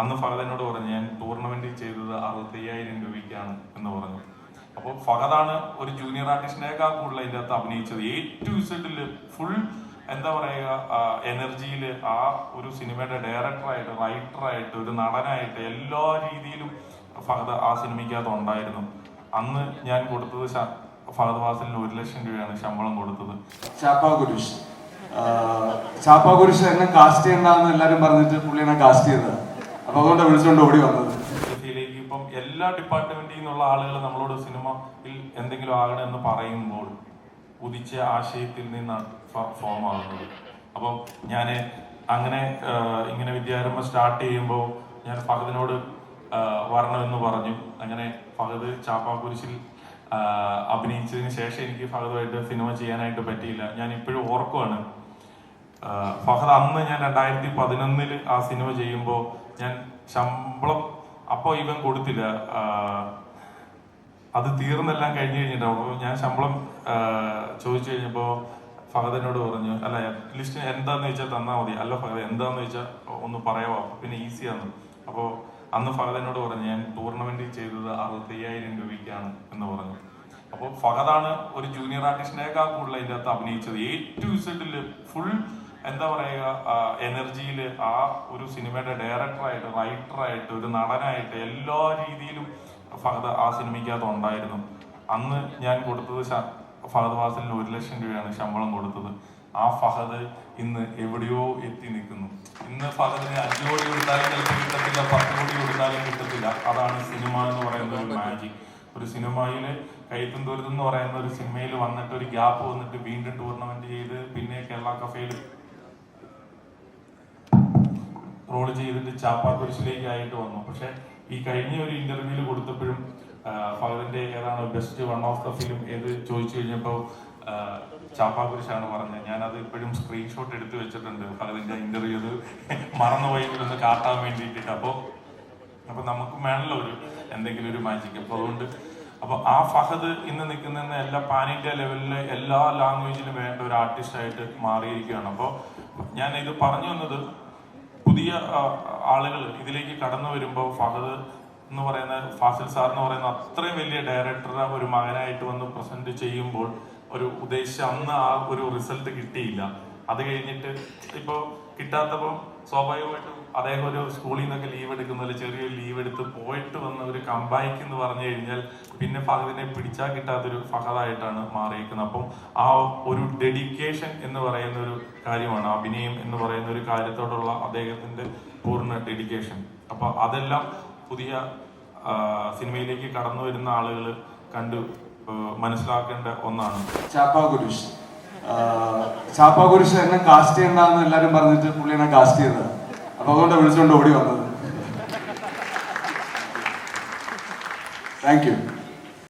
അന്ന് ഫഹദ് എന്നോട് പറഞ്ഞു ഞാൻ ടൂർണമെന്റ് ചെയ്തത് അറുപത്തയ്യായിരം രൂപയ്ക്കാണ് എന്ന് പറഞ്ഞു. അപ്പോൾ ഫഹദാണ് ഒരു ജൂനിയർ ആർട്ടിസ്റ്റിനേക്കാൾ കൂടുതൽ അതിന്റെ അകത്ത് അഭിനയിച്ചത്. എ ടു ഫുൾ എന്താ പറയുക എനർജിയിൽ ആ ഒരു സിനിമയുടെ ഡയറക്ടറായിട്ട് റൈറ്ററായിട്ട് ഒരു നടനായിട്ട് എല്ലാ രീതിയിലും ഫഹദ് ആ സിനിമയ്ക്കകത്ത് ഉണ്ടായിരുന്നു. അന്ന് ഞാൻ കൊടുത്തത് ഫഹദ് വാസലിന് ഒരു ലക്ഷം രൂപയാണ് ശമ്പളം കൊടുത്തത്. ചാപ്പാ കുരിശ്. ചാപ്പാ കുരിശ് എന്നെ കാസ്റ്റ് ചെയ്യണ്ടെന്ന് പറഞ്ഞിട്ട് പുള്ളിയാണ് കാസ്റ്റ് ചെയ്തതാണ് അപ്പൊ അതുകൊണ്ട് വിളിച്ചുകൊണ്ട് ഓടി വന്നത്. ഇപ്പം എല്ലാ ഡിപ്പാർട്ട്മെന്റിൽ നിന്നുള്ള ആളുകൾ നമ്മളോട് സിനിമയിൽ എന്തെങ്കിലും ആകണം എന്ന് പറയുമ്പോൾ ഉദിച്ച ആശയത്തിൽ നിന്നാണ് ഫോം ആകുന്നത് അപ്പം ഞാൻ അങ്ങനെ ഇങ്ങനെ വിദ്യാരംഭം സ്റ്റാർട്ട് ചെയ്യുമ്പോൾ ഞാൻ ഫഹദിനോട് വരണമെന്ന് പറഞ്ഞു. അങ്ങനെ ഫഹദ് ചാപ്പാക്കുരിശിൽ അഭിനയിച്ചതിന് ശേഷം എനിക്ക് ഫഹദുമായിട്ട് സിനിമ ചെയ്യാനായിട്ട് പറ്റിയില്ല. ഞാൻ ഇപ്പോഴും ഓർക്കുവാണ് ഫഹദ് അന്ന് ഞാൻ രണ്ടായിരത്തി പതിനൊന്നിൽ ആ സിനിമ ചെയ്യുമ്പോൾ ഞാൻ ശമ്പളം അപ്പോൾ ഇവൻ കൊടുത്തില്ല. അത് തീർന്നെല്ലാം കഴിഞ്ഞ് കഴിഞ്ഞിട്ട്. അപ്പോൾ ഞാൻ ശമ്പളം ചോദിച്ചു കഴിഞ്ഞപ്പോൾ ഫഹദിനോട് പറഞ്ഞു അല്ല ലിസ്റ്റ് എന്താന്ന് വെച്ചാൽ തന്നാൽ മതി. അല്ല ഫഹദ് എന്താന്ന് വെച്ചാൽ ഒന്ന് പറയാമോ പിന്നെ ഈസിയാണ് അപ്പോൾ അന്ന് ഫഹദിനോട് പറഞ്ഞു ഞാൻ ടൂർണമെന്റ് ചെയ്തത് അറുപത്തയ്യായിരം രൂപയ്ക്കാണ് എന്ന് പറഞ്ഞു. അപ്പോൾ ഫഹദാണ് ഒരു ജൂനിയർ ആർട്ടിസ്റ്റിനേക്കാൾ കൂടുതൽ അതിന്റെ അകത്ത് അഭിനയിച്ചത് എ ടു ഇസഡിൽ ഫുൾ എന്താ പറയുക എനർജിയിൽ ആ ഒരു സിനിമയുടെ ഡയറക്ടറായിട്ട് റൈറ്ററായിട്ട് ഒരു നടനായിട്ട് എല്ലാ രീതിയിലും ഫഹദ് ആ സിനിമയ്ക്കകത്ത് ഉണ്ടായിരുന്നു. അന്ന് ഞാൻ കൊടുത്തത് ഫഹദ് വാസലിന് ഒരു ലക്ഷം രൂപയാണ് ശമ്പളം കൊടുത്തത്. ആ ഫഹദ് ഇന്ന് എവിടെയോ എത്തി നിൽക്കുന്നു. ഇന്ന് ഫഹദിന് അഞ്ചു കോടി കൊടുത്താലും ചിലപ്പോൾ കിട്ടത്തില്ല പത്ത് കോടി കൊടുത്താലും കിട്ടത്തില്ല. അതാണ് സിനിമ എന്ന് പറയുന്ന ഒരു മാജിക്. ഒരു സിനിമയിൽ കൈത്തും ദുരിതം എന്ന് പറയുന്ന ഒരു സിനിമയിൽ വന്നിട്ട് ഒരു ഗ്യാപ്പ് വന്നിട്ട് വീണ്ടും ടൂർണമെന്റ് ചെയ്ത് പിന്നെ കേരള കഫേയിൽ റോൾ ചെയ്തിട്ട് ചാപ്പാക്കുരിശിലേക്ക് ആയിട്ട് വന്നു. പക്ഷെ ഈ കഴിഞ്ഞ ഒരു ഇന്റർവ്യൂൽ കൊടുത്തപ്പോഴും ഫഹദിന്റെ ഏതാണ് best one of the film ഏത് ചോദിച്ചു കഴിഞ്ഞപ്പോൾ ചാപ്പാക്കുരിശാണ് പറഞ്ഞത്. ഞാനത് ഇപ്പോഴും സ്ക്രീൻഷോട്ട് എടുത്തു വെച്ചിട്ടുണ്ട് ഫഹദിന്റെ ഇന്റർവ്യൂ അത് മറന്നുപോയെങ്കിലൊന്ന് കാട്ടാൻ വേണ്ടിയിട്ടിട്ട്. അപ്പോൾ അപ്പൊ നമുക്ക് വേണമല്ലോ ഒരു എന്തെങ്കിലും ഒരു മാജിക് അപ്പൊ അതുകൊണ്ട് അപ്പൊ ആ ഫഹദ് ഇന്ന് നിൽക്കുന്ന എല്ലാ പാൻ ഇന്ത്യ ലെവലിലെ എല്ലാ ലാംഗ്വേജിലും വേണ്ട ഒരു ആർട്ടിസ്റ്റ് ആയിട്ട് മാറിയിരിക്കുകയാണ്. അപ്പോൾ ഞാൻ ഇത് പറഞ്ഞു വന്നത് പുതിയ ആളുകൾ ഇതിലേക്ക് കടന്നു വരുമ്പോൾ ഫഹദ് എന്ന് പറയുന്ന ഫാസിൽ സാർ എന്ന് പറയുന്ന അത്രയും വലിയ ഡയറക്ടർ ഒരു മകനായിട്ട് വന്ന് പ്രസന്റ് ചെയ്യുമ്പോൾ ഒരു ഉദ്ദേശിച്ച അന്ന് ആ ഒരു റിസൾട്ട് കിട്ടിയില്ല. അത് കഴിഞ്ഞിട്ട് ഇപ്പോ കിട്ടാത്തപ്പോൾ സ്വാഭാവികമായിട്ടും അദ്ദേഹം ഒരു സ്കൂളിൽ നിന്നൊക്കെ ലീവ് എടുക്കുന്നതിൽ ചെറിയൊരു ലീവ് എടുത്ത് പോയിട്ട് വന്ന ഒരു കമ്പാക്ക് എന്ന് പറഞ്ഞു കഴിഞ്ഞാൽ പിന്നെ ഫഹദിനെ പിടിച്ചാൽ കിട്ടാത്തൊരു ഫഹദായിട്ടാണ് മാറിയിരിക്കുന്നത് അപ്പം ആ ഒരു ഡെഡിക്കേഷൻ എന്ന് പറയുന്ന ഒരു കാര്യമാണ് അഭിനയം എന്ന് പറയുന്ന ഒരു കാര്യത്തോടുള്ള അദ്ദേഹത്തിന്റെ പൂർണ ഡെഡിക്കേഷൻ അപ്പൊ അതെല്ലാം പുതിയ സിനിമയിലേക്ക് കടന്നു വരുന്ന ആളുകൾ കണ്ടു മനസ്സിലാക്കേണ്ട ഒന്നാണ്. ചാപ്പാ കുരിശ് ചാപ്പാ കുരിശ് എന്നെ കാസ്റ്റ് ചെയ്യണ്ടെന്ന് എല്ലാരും പറഞ്ഞിട്ട് പുള്ളി കാസ്റ്റ് ചെയ്തത്. അപ്പൊ അതുകൊണ്ട് വിളിച്ചുകൊണ്ട് ഓടി വന്നത്. Thank you